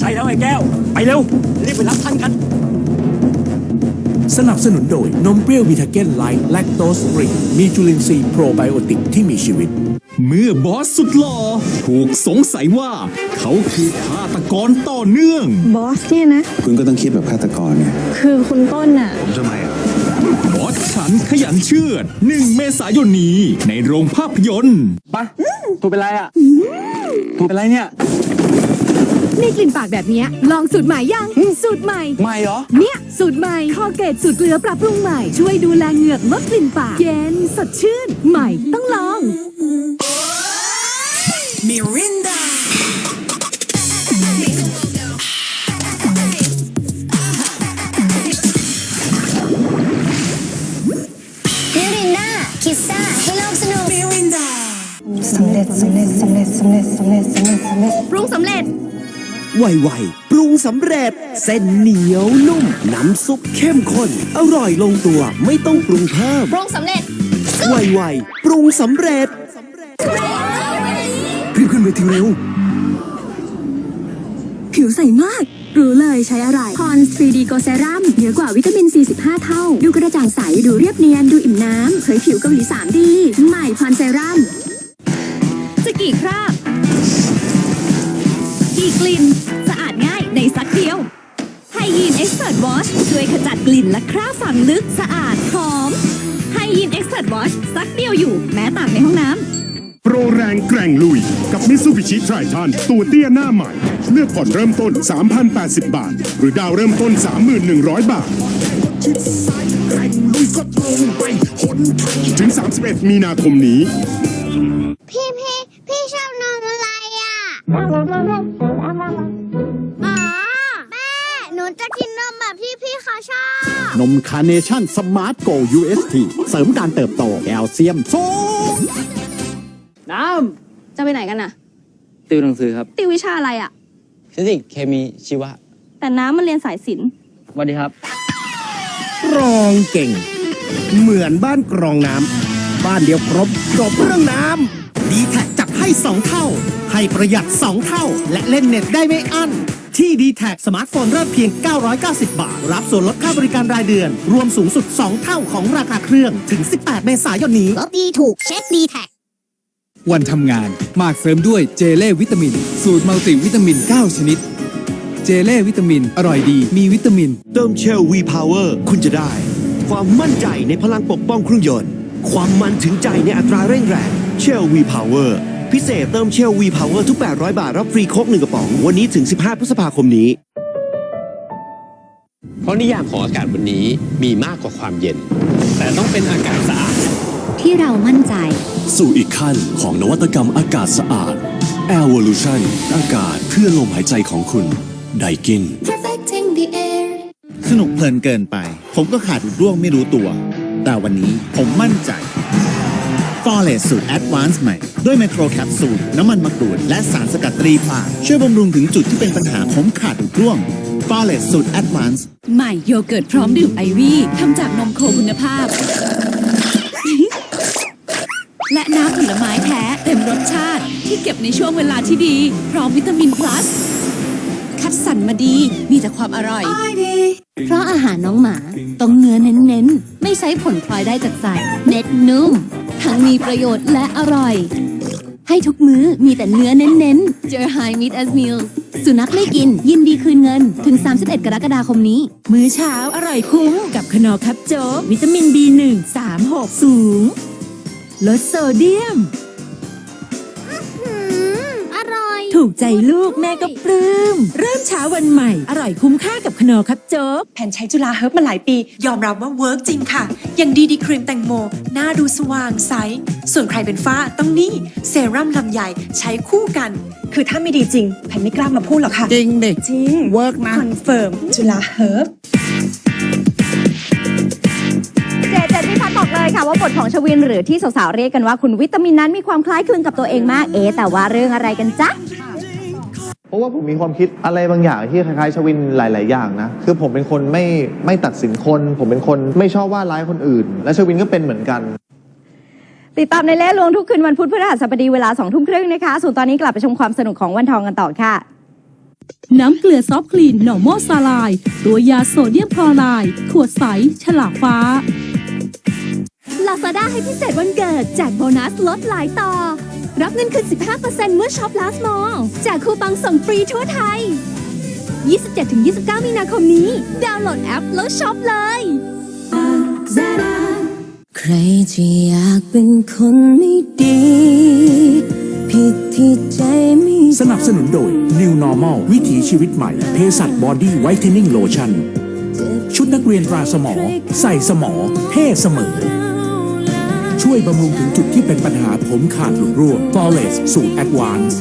ไอ้แก้ว ไปเร็ว รีบไปรับท่านกัน สนับสนุนโดย นมเปรี้ยววิทาเกนไลท์แลคโตสฟรีมีจุลินทรีย์โปรไบโอติกที่มีชีวิต เมื่อบอสสุดหล่อถูกสงสัยว่า เขาคือฆาตกรต่อเนื่อง บอสเนี่ยนะ คุณก็ต้องคิดแบบฆาตกรไงคือคุณต้นน่ะผมทำไมอะ บอสฉันขยันเชื่อด 1 เมษายนนี้ในโรงภาพยนตร์ ปะถูกเป็นไรอะ ถูกเป็นไรเนี่ย มีกลิ่นปากแบบเนี้ยลองสูตรใหม่ยัง สูตรใหม่ ไม่เหรอ เนี่ย สูตรใหม่คอเกตสูตรเกลือปรับปรุงใหม่ ช่วยดูแลเหงือกลดกลิ่นปากเย็นสดชื่น ใหม่ต้องลอง มิรินดาคิดซ่าให้โลกสนุกสำเร็จสำเร็จสำเร็จสำเร็จสำเร็จสำเร็จสำเร็จปรุงสำเร็จ ไวๆ ปรุงสำเร็จ เส้นเหนียวนุ่ม น้ำซุปเข้มข้น อร่อยลงตัวไม่ต้องปรุงเพิ่ม ปรุงสำเร็จ ไวๆ ปรุงสำเร็จรีบขึ้นไปทีเร็ว ผิวใสมาก รู้เลยใช้อะไรพร 3D Go Serum เหนือกว่าวิตามิน 45 เท่า ดูกระจ่างใส ดูเรียบเนียน ดูอิ่มน้ำเผยผิวเกาหลี 3D ใหม่พรเซรั่มจะกี่คราบ กี่กลิ่น สะอาดง่ายในซักเดียวไฮยีนเอ็กซ์เพรสวอชช่วยขจัดกลิ่นและคราบฝังลึกสะอาดหอมไฮยีนเอ็กซ์เพรสวอชซักเดียวอยู่แม้ตากในห้องน้ำโปรแรงแกร่งลุย กับมิ t ซูบิชิไทรทันตัวเตี้ยหน้าใหม่ เลือกผ่อนเริ่มต้น 3,080 บาท หรือดาวเริ่มต้น 3,100 บาทถึง 31 มีนาคมนี้ อะอ๋อแม่ หนูจะกินนมแบบที่พี่เขาชอบ นมคาร์เนชั่นสมาร์ทโก UST เสริมการเติบโตแคลเซียมสูงน้จะไปไหนกันน่ะำติวหนังสือครับติววิชาอะไรอะฟิสิกส์เคมีชีวะแต่น้ำมันเรียนสายศิลป์สวัสดีครับ กรองเก่ง เหมือนบ้านกรองน้ำบ้านเดียวครบจบเรื่องน้ำดีแท็จัด ให้ 2 เท่า ให้ประหยัด 2 เท่า และเล่นเน็ตได้ไม่อั้น ที่ดีแท็สมาร์ทโฟนเริ่มเพียง 990 บาท รับส่วนลดค่าบริการรายเดือน รวมสูงสุด 2 เท่าของราคาเครื่องถึง 18 เมษายนนี้รถดีถูกเช็คดีแท็กวันทำงานมากเสริมด้วยเจเล่วิตามิน สูตรมัลติวิตามิน 9 ชนิด เจเล่วิตามิน อร่อยดี มีวิตามิน เติมเชลวีพาวเวอร์คุณจะได้ ความมั่นใจในพลังปกป้องเครื่องยนต์ ความมันถึงใจในอัตราเร่งแรงเชลวีพาวเวอร์ พิเศษเติมเชลวีพาวเวอร์ทุก 800 บาท รับฟรีโค้กหนึ่งกระป๋อง วันนี้ถึง 15 พฤษภาคมนี้ เพราะนิยามของอากาศวันนี้มีมากกว่าความเย็น แต่ต้องเป็นอากาศสะอาด ที่เรามั่นใจ สู่อีกขั้นของนวัตกรรมอากาศสะอาด Evolution อากาศเพื่อลมหายใจของคุณไดกิน perfecting the air สนุกเพลินเกินไป ผมก็ขาดร่วงไม่รู้ตัว แต่วันนี้ผมมั่นใจ f o r e s t สูตร Advanced ใหม่ ด้วยไมโครแคปซูลน้ำมันมะกรูด และสารสกัดตรีพลาช่วยบำรุงถึงจุดที่เป็นปัญหาผมขาดร่วง f o r e s t สูตร Advanced ใหม่โยเกิร์ตพร้อมดื่มไอวี่ทำจากนมโคคุณภาพ และน้ำผลไม้แท้เต็มรสชาติ ที่เก็บในช่วงเวลาที่ดี พร้อมวิตามิน plus คัดสรรมาดีมีแต่ความอร่อย เพราะอาหารน้องหมาต้องเนื้อเน้นๆ ไม่ใช้ผลพลอยได้จากใส่เม็ดนุ่ม ทั้งมีประโยชน์และอร่อย ให้ทุกมื้อมีแต่เนื้อเน้นๆ เจอ High Meat as Meal สุนัขไม่กิน ยินดีคืนเงิน ถึง 31 กรกฎาคมนี้ มื้อเช้าอร่อยคุ้ม กับขนอครับโจ๊กวิตามิน B1 36 สูง ลดโซเดียม ถูกใจลูกแม่ก็ปลื้ม เริ่มเช้าวันใหม่ อร่อยคุ้มค่ากับขนอคับโจ๊ก แผ่นใช้จุฬาเฮิร์บมาหลายปี ยอมรับว่าเวิร์กจริงค่ะ อย่างดีดีครีมแตงโม หน้าดูสว่างใส ส่วนใครเป็นฝ้าต้องนี่เซรั่มลำใหญ่ใช้คู่กัน คือถ้าไม่ดีจริง แผ่นไม่กล้ามาพูดหรอกค่ะ จริงดิจริงเวิร์กนะคอนเฟิร์มจุฬาเฮิร์บเจเจพิพัฒน์บอกเลยค่ะว่าบทของชวินหรือที่สาวๆเรียกกันว่าคุณวิตามินนั้นมีความคล้ายคลึงกับตัวเองมากเอ๊ะแต่ว่าเรื่องอะไรกันจ๊ะเพ ราะว่าผมมีความคิดอะไรบางอย่างที่คล้ายๆชวินหลาย ๆ อย่างนะ คือผมเป็นคนไม่ไม่ตัดสินคน ผมเป็นคนไม่ชอบว่าร้ายคนอื่น และชวินก็เป็นเหมือนกัน ติดตามในเล่ลวงทุกคืนวันพุธพฤหัสบดีเวลาสองทุ่มครึ่งนะคะส่วนตอนนี้กลับไปชมความสนุกของวันทองกันต่อค่ะ น้ำเกลือซอฟคลีน normal ซาลาย ตัวยาโซเดียมคลอไรด์ขวดใส ฉลากฟ้าลาซาด้าให้พิเศษวันเกิดแจกโบนัสลดหลายต่อ รับเงินคืน 15%เมื่อช็อปลาสมอลแจกคูปองส่งฟรีทั่วไทย 27-29 มีนาคมนี้ ดาวน์โหลดแอปแล้วช็อปเลย ใครจะอยากเป็นคนไม่ดี ผิดที่ใจไม่สนับสนุนโดย New Normal วิถีชีวิตใหม่ เภสัชบอดี้ไวท์เทนนิ่งโลชั่น ชุดนักเรียนตราสมอ ใส่สมอเท่เสมอช่ วยบำรุงถึงจุดที่เป็นปัญหาผมขาดหลุดร่วง Flawless สูตร Advanced